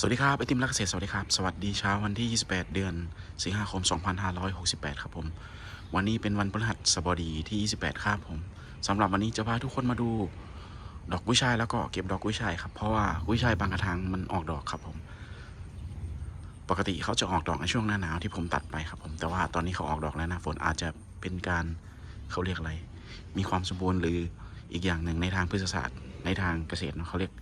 สวัสดีครับไอติมรักเกษตรสวัสดีครับ สวัสดีเช้าวันที่ 28 เดือน สิงหาคม 2568 ครับผม วันนี้เป็นวันพฤหัสบดีที่ 28 ครับผมสำหรับวันนี้จะพาทุกคนมาดู ดอกกุ้ยช่ายแล้วก็เก็บดอกกุ้ยช่ายครับ เพราะว่ากุ้ยช่ายบางกระถางมันออกดอกครับผม ปกติเขาจะออกดอกในช่วงหน้าหนาวที่ผมตัดไปครับผม แต่ว่าตอนนี้เขาออกดอกแล้วนะฝนอาจจะเป็นการเขาเรียกอะไร มีความสมบูรณ์หรืออีกอย่างหนึ่งในทางพฤกษศาสตร์ในทางเกษตรเนอะเขาเรียก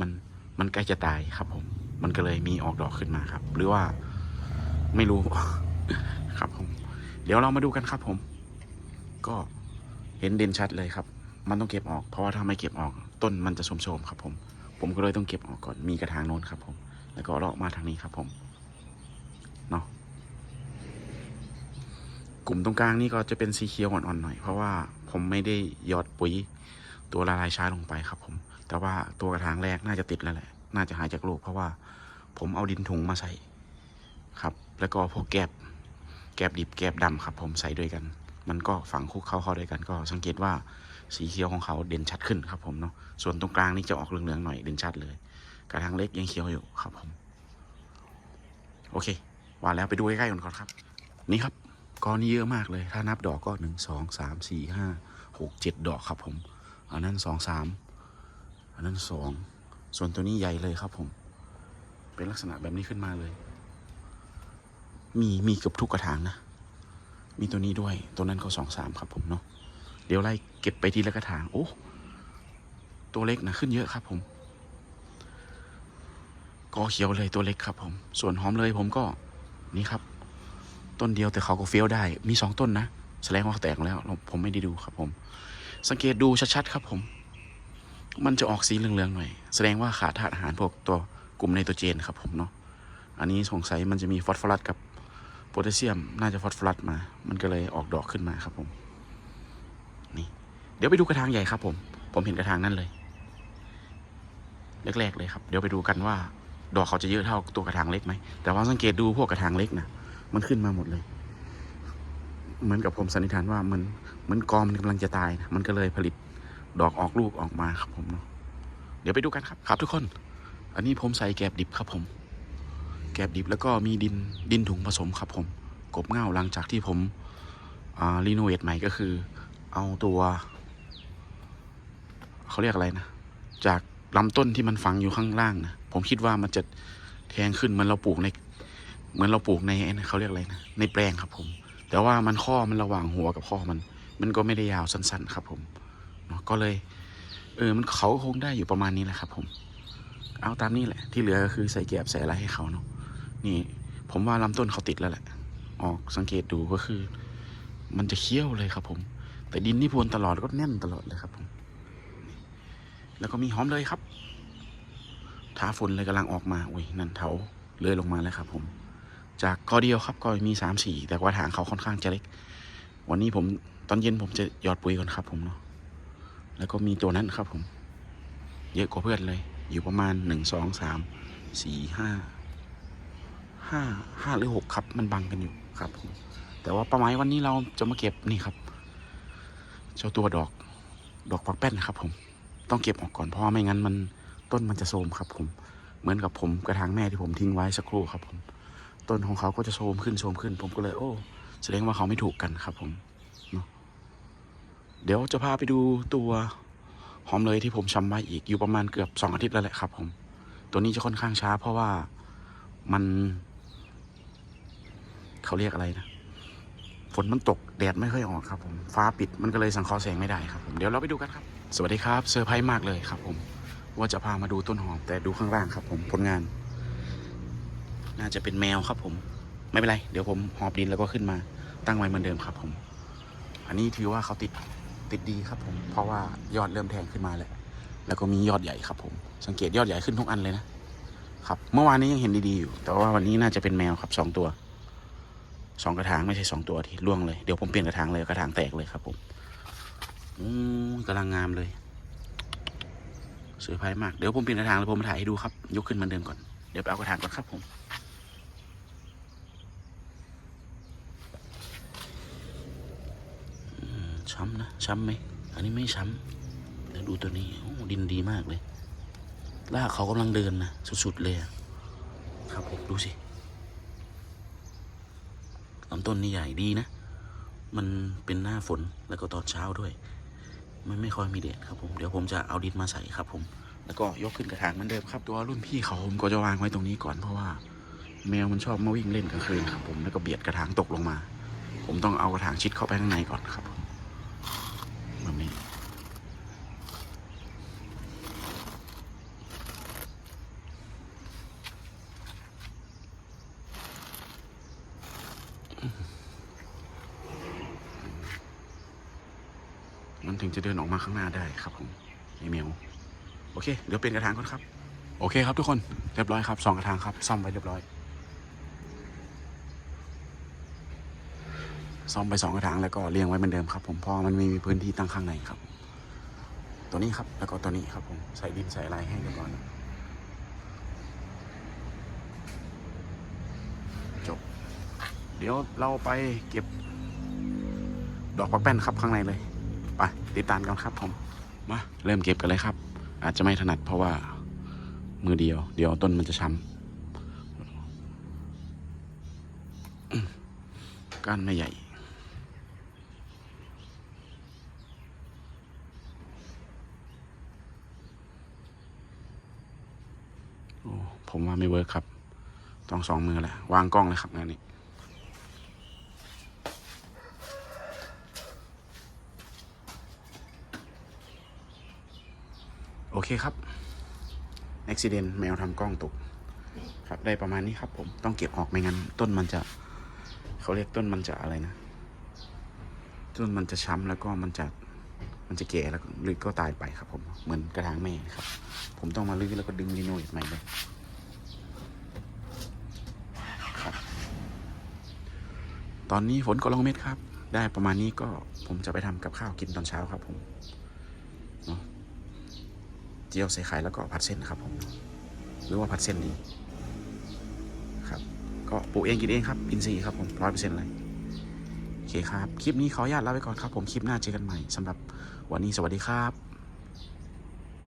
มัน มันใกล้จะตายครับผม มันก็เลยมีออกดอกขึ้นมาครับ หรือว่าไม่รู้ ครับผม เดี๋ยวเรามาดูกันครับผม ก็เห็นเด่นชัดเลยครับ มันต้องเก็บออกเพราะว่าถ้าไม่เก็บออก ต้นมันจะโทมๆครับผม ผมก็เลยต้องเก็บออกก่อนมีกระถางโน้นครับ ผม แล้วก็เลาะมาทางนี้ครับผมเนาะกลุ่มตรงกลางนี่ก็จะเป็นสีเขียวอ่อนๆหน่อยเพราะว่าผมไม่ได้หยอดปุ๋ยตัวละลายช้าลงไปครับผม แต่ว่าตัวกระถางแรกน่าจะติดแล้วแหละ น่าจะหายจากโรคเพราะว่าผมเอาดินถุงมาใส่ครับ แล้วก็พวกแกบแกบดิบแกบดำครับ ผมใส่ด้วยกัน มันก็ฝังคุกเข้าเข้าด้วยกันก็สังเกตว่าสีเขียวของเขาเด่นชัดขึ้นครับ ผมเนาะ ส่วนตรงกลางนี่จะออกเหลืองๆหน่อยเด่นชัดเลย กระถางเล็กยังเขียวอยู่ครับผม โอเคว่าแล้วไปดูใกล้ๆกันก่อนครับ นี่ครับกอนี้เยอะมากเลย ถ้านับดอกก็หนึ่งสองสามสี่ห้าหกเจ็ดดอกครับผม อันนั้นสองสาม อันนั้นสองส่วนตัวนี้ใหญ่เลยครับผม เป็นลักษณะแบบนี้ขึ้นมาเลย มีมีเกือบทุกกระถางนะ มีตัวนี้ด้วย ตัวนั้นก็สองสามครับผมเนาะเดี๋ยวไล่เก็บไปทีละกระถางโอ้ตัวเล็กนะขึ้นเยอะครับผมกอเขียวเลยตัวเล็กครับผม ส่วนหอมเลยผมก็นี่ครับ ต้นเดียวแต่เขาก็เฟี้ยวได้ มีสองต้นนะแสดงว่าเขาแตกแล้ว ผมไม่ได้ดูครับผม สังเกตดูชัดๆครับผม มันจะออกสีเหลืองๆหน่อย แสดงว่าขาดธาตุอาหารพวกตัวกลุ่มไนโตรเจนครับผมเนาะ อันนี้สงสัยมันจะมีฟอสฟอรัสกับโพแทสเซียม น่าจะฟอสฟอรัสมา มันก็เลยออกดอกขึ้นมาครับผม นี่ เดี๋ยวไปดูกระถางใหญ่ครับผม ผมเห็นกระถางนั่นเลย แรกๆเลยครับ เดี๋ยวไปดูกันว่า ดอกเขาจะเยอะเท่าตัวกระถางเล็กไหม แต่ว่าสังเกตดูพวกกระถางเล็กนะมันขึ้นมาหมดเลย เหมือนกับผมสันนิษฐานว่ามันเหมือนกอมันกำลังจะตายนะมันก็เลยผลิต ดอกออกลูกออกมาครับผมเนาะเดี๋ยวไปดูกันครับครับ ทุกคน อันนี้ผมใส่แกบดิบครับผม แกบดิบแล้วก็มีดินดินถุงผสมครับผม กบเง่าหลังจากที่ผมอ่ารีโนเวทใหม่ก็คือ เอาตัวเขาเรียกอะไรนะ จากลำต้นที่มันฝังอยู่ข้างล่างนะผมคิดว่ามันจะแทงขึ้นเหมือนเราปลูกใน เหมือนเราปลูกในไอ้นะเขาเรียกอะไรนะในแปลงครับผม แต่ว่ามันข้อมันระหว่างหัวกับข้อมัน มันก็ไม่ได้ยาวสั้น ๆ ครับผม เนาะก็เลย เออมันเขาคงได้อยู่ประมาณนี้แหละครับ ผม เอาตามนี้แหละ ที่เหลือก็คือใส่แกบใส่อะไรให้เขาเนาะนี่ ผมว่าลำต้นเขาติดแล้วแหละ ออกสังเกตดูก็คือ มันจะเคี้ยวเลยครับ ผม แต่ดินนี่พรวนตลอดก็แน่นตลอดเลยครับ ผม แล้วก็มีหอมเลยครับท้าฝนเลยกำลังออกมาอุ้ยนั่นเถาเลื่อยลงมาแล้วครับ ผม จากกอเดียวครับก็มีสามสี่แต่ว่าถางเขาค่อนข้างจะเล็ก วันนี้ผมตอนเย็นผมจะหยอดปุ๋ยก่อนครับ ผมเนาะ แล้วก็มีตัวนั้นครับผม เยอะกว่าเพื่อนเลย อยู่ประมาณหนึ่งสองสามสี่ห้าห้าห้าหรือหกครับ มันบังกันอยู่ครับผมแต่ว่าประมาณวันนี้เราจะมาเก็บนี่ครับ เจ้าตัวดอกดอกปักแป้นครับ ผม ต้องเก็บออกก่อนเพราะไม่งั้นมันต้นมันจะโทมครับ ผม เหมือนกับผมกระถางแม่ที่ผมทิ้งไว้สักครู่ครับ ผม ต้นของเขาก็จะโทมขึ้นโทมขึ้น ผมก็เลย โอ้ แสดงว่าเขาไม่ถูกกันครับ ผม เดี๋ยวจะพาไปดูตัวหอมเลยที่ผมชำไว้อีกอยู่ประมาณเกือบสองอาทิตย์แล้วแหละครับ ผม ตัวนี้จะค่อนข้างช้า เพราะว่ามัน เขาเรียกอะไรนะฝนมันตกแดดไม่ค่อยออกครับ ผมฟ้าปิดมันก็เลยสังเคราะห์แสงไม่ได้ครับผมเดี๋ยวเราไปดูกันครับ สวัสดีครับเซอร์ไพรส์มากเลยครับ ผม ว่าจะพามาดูต้นหอม แต่ดูข้างล่างครับ ผมผลงาน น่าจะเป็นแมวครับ ผม ไม่เป็นไร เดี๋ยวผมหอบดินแล้วก็ขึ้นมาตั้งไว้เหมือนเดิมครับ ผม อันนี้ถือว่าเขาติด ติดดีครับผม เพราะว่ายอดเริ่มแทงขึ้นมาแล้วแล้วก็มียอดใหญ่ครับผม สังเกตยอดใหญ่ขึ้นทุกอันเลยนะครับ เมื่อวานนี้ยังเห็นดีๆอยู่ แต่ว่าวันนี้น่าจะเป็นแมวครับสองตัวสองกระถางไม่ใช่สองตัวที่ล่วงเลย เดี๋ยวผมเปลี่ยนกระถางเลยกระถางแตกเลยครับผมอืมกำลังงามเลย สวยไพมาก เดี๋ยวผมเปลี่ยนกระถางแล้วผมมาถ่ายให้ดูครับ ยกขึ้นเหมือนเดิมก่อน เดี๋ยวไปเอากระถางก่อนครับผมอืม ช้ำนะ ช้ำไหม อันนี้ไม่ช้ำเดี๋ยวดูตัวนี้โอ้ดินดีมากเลยลากเขากำลังเดินนะ สุดๆเลยครับผมดูสิลำต้นนี่ใหญ่ดีนะ มันเป็นหน้าฝนแล้วก็ตอนเช้าด้วย มันไม่ค่อยมีแดดครับผม เดี๋ยวผมจะเอาดินมาใส่ครับ ผม แล้วก็ยกขึ้นกระถางเหมือนเดิมครับตัวรุ่นพี่เขาผมก็จะวางไว้ตรงนี้ก่อนเพราะว่า แมวมันชอบมาวิ่งเล่นกลางคืนครับผมแล้วก็เบียดกระถางตกลงมา ผมต้องเอากระถางชิดเข้าไปข้างในก่อนครับผมแบบนี้ มันถึงจะเดินออกมาข้างหน้าได้ครับผมไอแมวโอเค เดี๋ยวเป็นกระถางก่อนครับ โอเคครับทุกคนเรียบร้อยครับสองกระถางครับซ่อมไว้เรียบร้อยซ่อมไปสองกระถางแล้วก็เรียงไว้เหมือนเดิมครับผมเพราะมันไม่มีพื้นที่ตั้งข้างในครับ ตัวนี้ครับแล้วก็ตัวนี้ครับผมใส่ดินใส่อะไรให้เรียบร้อยจบ เดี๋ยวเราไปเก็บ ดอกปักแป้นครับข้างในเลย ไปติดตามกันครับผมมาเริ่มเก็บกันเลยครับ อาจจะไม่ถนัดเพราะว่ามือเดียว เดี๋ยวต้นมันจะช้ำก้านไม่ใหญ่โอ้ผมว่าไม่เวิร์คครับ ต้องสองมือแหละ วางกล้องเลยครับงานนี้ เคครับอุบิเหตุแมวทำกล้องตก ครับได้ประมาณนี้ครับ ผมต้องเก็บออกไม่งั้น ต้นมันจะ เขาเรียกต้นมันจะอะไรนะ ต้นมันจะช้ำแล้วก็มันจะมันจะแก่แล้วหรือก็ตายไปครับ ผมเหมือนกระถางแม่ครับ ผมต้องมาลื้อแล้วก็ดึงรีโนเวทใหม่เลยครับ ตอนนี้ฝนก็ลงเม็ดครับ ได้ประมาณนี้ก็ผมจะไปทำกับข้าวกินตอนเช้าครับ ผมเนาะ เจียวใส่ไข่แล้วก็ผัดเส้นครับผมหรือว่าผัดเส้นดีครับก็ปลูกเองกินเองครับอินทรีย์ครับผมร้อยเปอร์เซ็นต์เลยโอเคครับ คลิปนี้ขออนุญาตลาไปก่อนครับผมคลิปหน้าเจอกันใหม่สำหรับวันนี้สวัสดีครับ